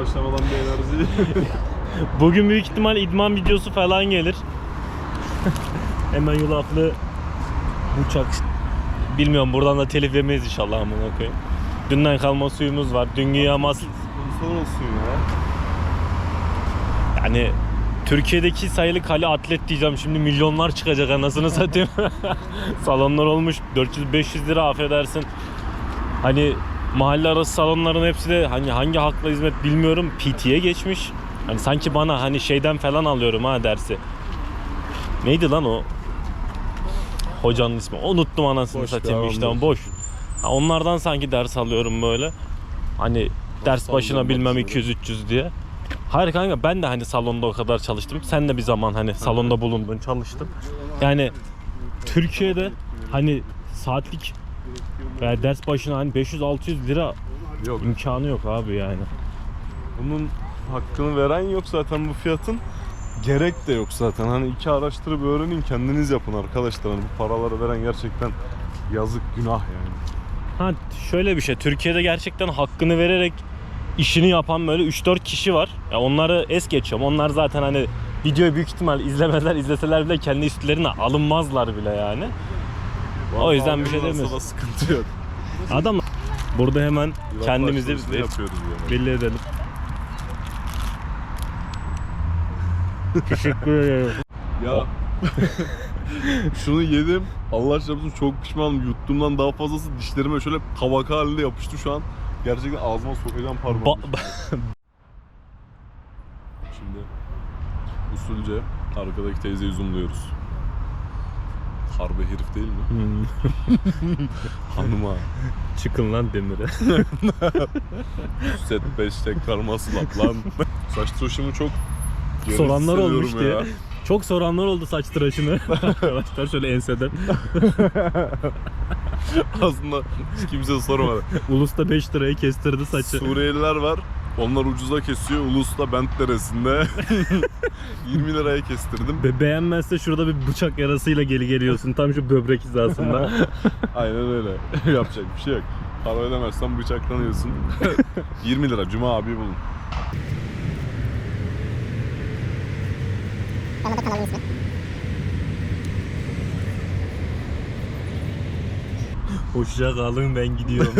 başlamadan bir enerji. Bugün büyük ihtimal idman videosu falan gelir. Hemen yulaflı bıçak. Bilmiyorum buradan da telif yemeyiz inşallah amına koyayım. Dünden kalma suyumuz var. Dün yağmaz. Sponsor olsun ya. Yani Türkiye'deki sayılı kale atlet diyeceğim şimdi milyonlar çıkacak anasını satayım. Salonlar olmuş 400-500 lira affedersin. Hani mahalle arası salonların hepsi de hani hangi hakla hizmet bilmiyorum PT'ye geçmiş. Hani sanki bana hani şeyden falan alıyorum ha dersi. Neydi lan o? Hocanın ismi. Unuttum anasını Boş satayım işte boş. Ha, onlardan sanki ders alıyorum böyle. Hani ders başına bilmem bak şimdi. 200-300 diye. Hayır kanka ben de hani salonda o kadar çalıştım. Sen de bir zaman hani salonda bulundun, çalıştın. Yani Türkiye'de hani saatlik veya ders başına hani 500-600 lira Yok. imkanı yok abi yani. Bunun hakkını veren yok zaten bu fiyatın. Gerek de yok zaten. Hani iki araştırıp öğrenin kendiniz yapın arkadaşlar. Hani bu paraları veren gerçekten yazık günah yani. Ha şöyle bir şey. Türkiye'de gerçekten hakkını vererek işini yapan böyle 3-4 kişi var. Ya onları es geçiyorum. Onlar zaten hani videoyu büyük ihtimal izlemezler, izleseler bile kendi üstlerine alınmazlar bile yani. O yüzden bir şey demiyoruz. da sıkıntı yok. Adam burada hemen Yulaflı kendimizi yapıyoruz yani. belli edelim. Teşekkür ederim. Ya şunu yedim. Allah çarpsın çok pişmanım. Yuttuğumdan daha fazlası dişlerime şöyle tabaka halinde yapıştı şu an. Gerçekten ağzıma sokacağım parmağımı. Ba- Şimdi usulce arkadaki teyzeyi zoomluyoruz. Harbi herif değil mi? Hmm, Hanıma. Çıkın lan demire. Set 5 tekrar masıl at lan. Saç tıraşımı çok geri Soranlar olmuş ya. diye. Çok soranlar oldu saç tıraşını. Arkadaşlar şöyle enseden. Aslında hiç kimse sormadı. Ulus'ta 5 liraya kestirdi saçı. Suriyeliler var. Onlar ucuza kesiyor. Ulus'ta bent deresinde 20 liraya kestirdim. Be- beğenmezse şurada bir bıçak yarasıyla geri geliyorsun. Tam şu böbrek hizasında. Aynen öyle. Yapacak bir şey yok. Para ödemezsen bıçaklanıyorsun. 20 lira. Cuma abi bulun. Kanalda kanalın ismi. Hoşça kalın ben gidiyorum.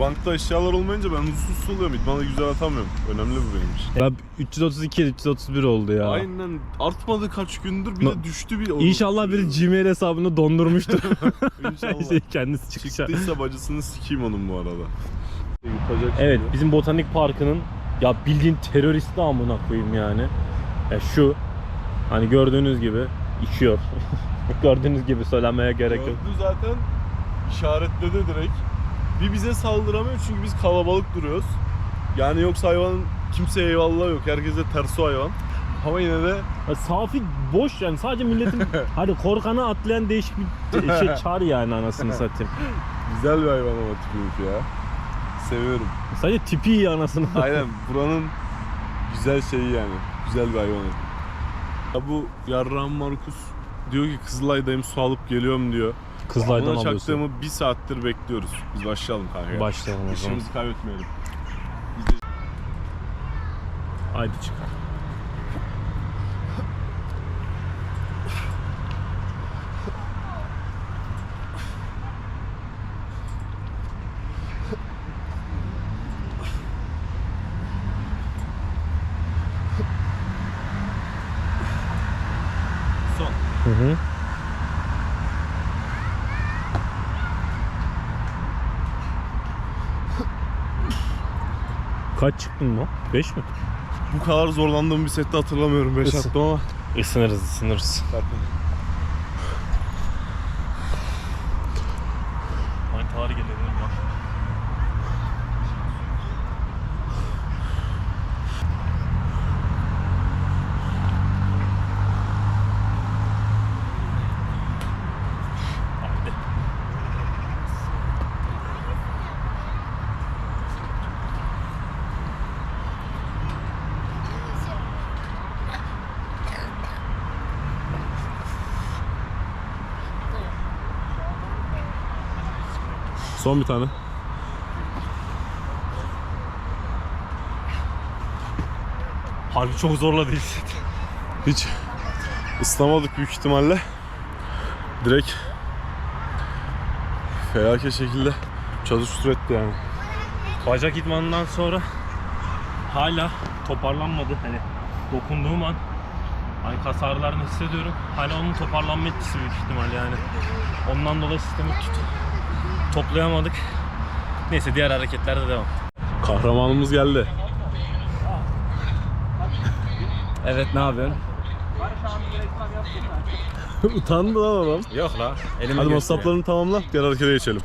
Bankta eşyalar olmayınca ben huzursuz oluyorum. İdmanı güzel atamıyorum. Önemli bu benim için. ya 332 331 oldu ya. Aynen artmadı kaç gündür bir No- de düştü bir. İnşallah biri Gmail hesabını dondurmuştur. İnşallah. Şey, Kendisi çıkacak. Çıktıysa bacısını sikeyim onun bu arada. Yutacak Evet şimdi. bizim botanik parkının ya bildiğin teröristi amına koyayım yani. Ya şu hani gördüğünüz gibi içiyor. gördüğünüz gibi söylemeye gerek yok. Gördü zaten işaretledi direkt. Bir bize saldıramıyor çünkü biz kalabalık duruyoruz. Yani yoksa hayvanın kimseye eyvallah yok. Herkese ters o hayvan. Ama yine de Ya safi boş yani sadece milletin hadi korkanı atlayan değişik bir şey çağır yani anasını satayım. güzel bir hayvan ama tipiymiş ya. Seviyorum. Sadece tipi iyi anasını. Aynen buranın güzel şeyi yani. Güzel bir hayvan. Ya bu Yarram Markus diyor ki Kızılay'dayım su alıp geliyorum diyor. Kızlardan Ona alıyorsun. çaktığımı bir saattir bekliyoruz. Biz başlayalım kanka. Başlayalım o zaman. İşimizi kaybetmeyelim. Haydi çık. Son. Hı hı. Kaç çıktın mı? 5 mi? Bu kadar zorlandığım bir sette hatırlamıyorum 5 Isın. attım ama. Isınırız ısınırız. Manitalar gelelim ya. Haydi. Son bir tane. Harbi çok zorladı hissettim. Hiç ıslamadık büyük ihtimalle. Direkt felaket şekilde çalışır etti yani. Bacak idmanından sonra hala toparlanmadı. Hani dokunduğum an hani kas ağrılarını hissediyorum. Hala onun toparlanma etkisi büyük ihtimal yani. Ondan dolayı sistemi tut toplayamadık. Neyse diğer hareketlerde devam. Kahramanımız geldi. Evet ne yapıyorsun? Utandı lan adam. Yok la. Hadi masraflarını tamamla, diğer harekete geçelim.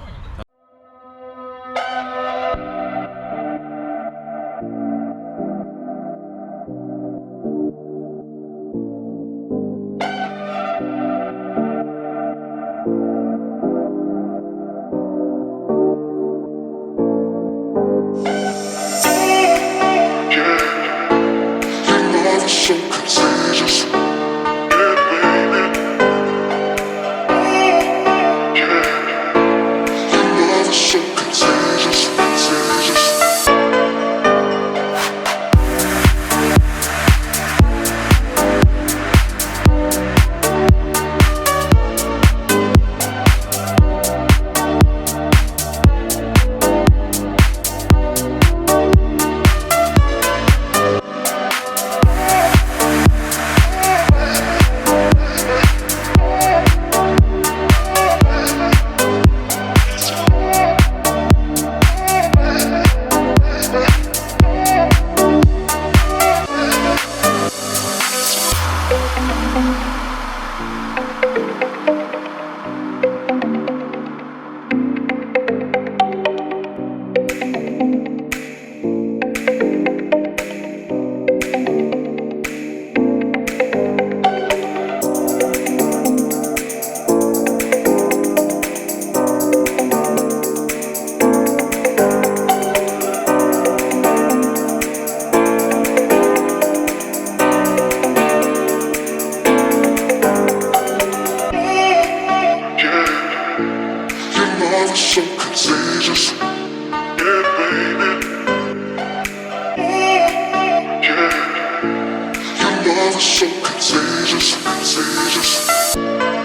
Love is so contagious. Yeah, baby. Yeah. Your love is so contagious, contagious.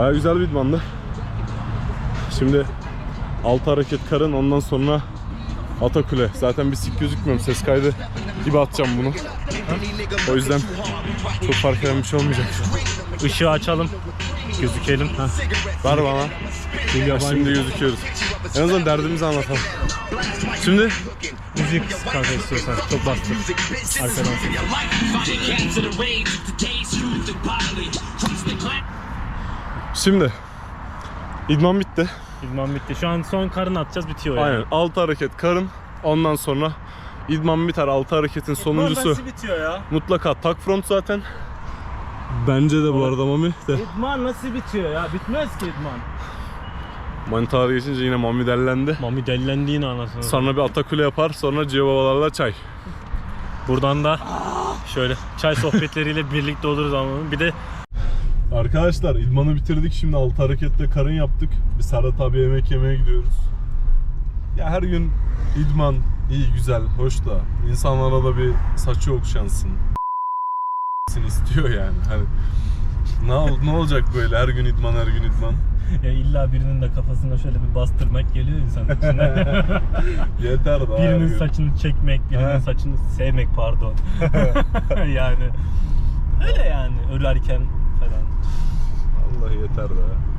Baya güzel bir idmandı. Şimdi altı hareket karın ondan sonra Atakule. Zaten bir sik gözükmüyorum. Ses kaydı gibi atacağım bunu. O yüzden çok fark eden bir şey olmayacak. Işığı açalım. Gözükelim. Ha. Ver bana. Ya şimdi gözüküyoruz. En azından derdimizi anlatalım. Şimdi Müzik kanka istiyorsan. Çok bastır. Arkadan. Şimdi idman bitti. İdman bitti. Şu an son karın atacağız bitiyor yani. Aynen. Altı hareket karın. Ondan sonra idman biter. Altı hareketin sonuncusu Nasıl bitiyor ya? mutlaka tak front zaten. Bence de bu arada Mami de. İdman nasıl bitiyor ya? Bitmez ki idman. Manitara geçince yine Mami dellendi. Mami delilendi yine anasını. Sonra bir atakule yapar. Sonra Cio babalarla çay. Buradan da şöyle çay sohbetleriyle birlikte oluruz ama bir de Arkadaşlar idmanı bitirdik. Şimdi altı hareketle karın yaptık. Bir Serhat abi yemek yemeye gidiyoruz. Ya her gün idman iyi güzel hoş da insanlara da bir saçı okşansın. istiyor yani. Hani ne, ol- ne olacak böyle her gün idman her gün idman. ya illa birinin de kafasına şöyle bir bastırmak geliyor insanın içine. Yeter daha birinin saçını çekmek, birinin He. saçını sevmek pardon. yani öyle yani örerken Allah yeter daha.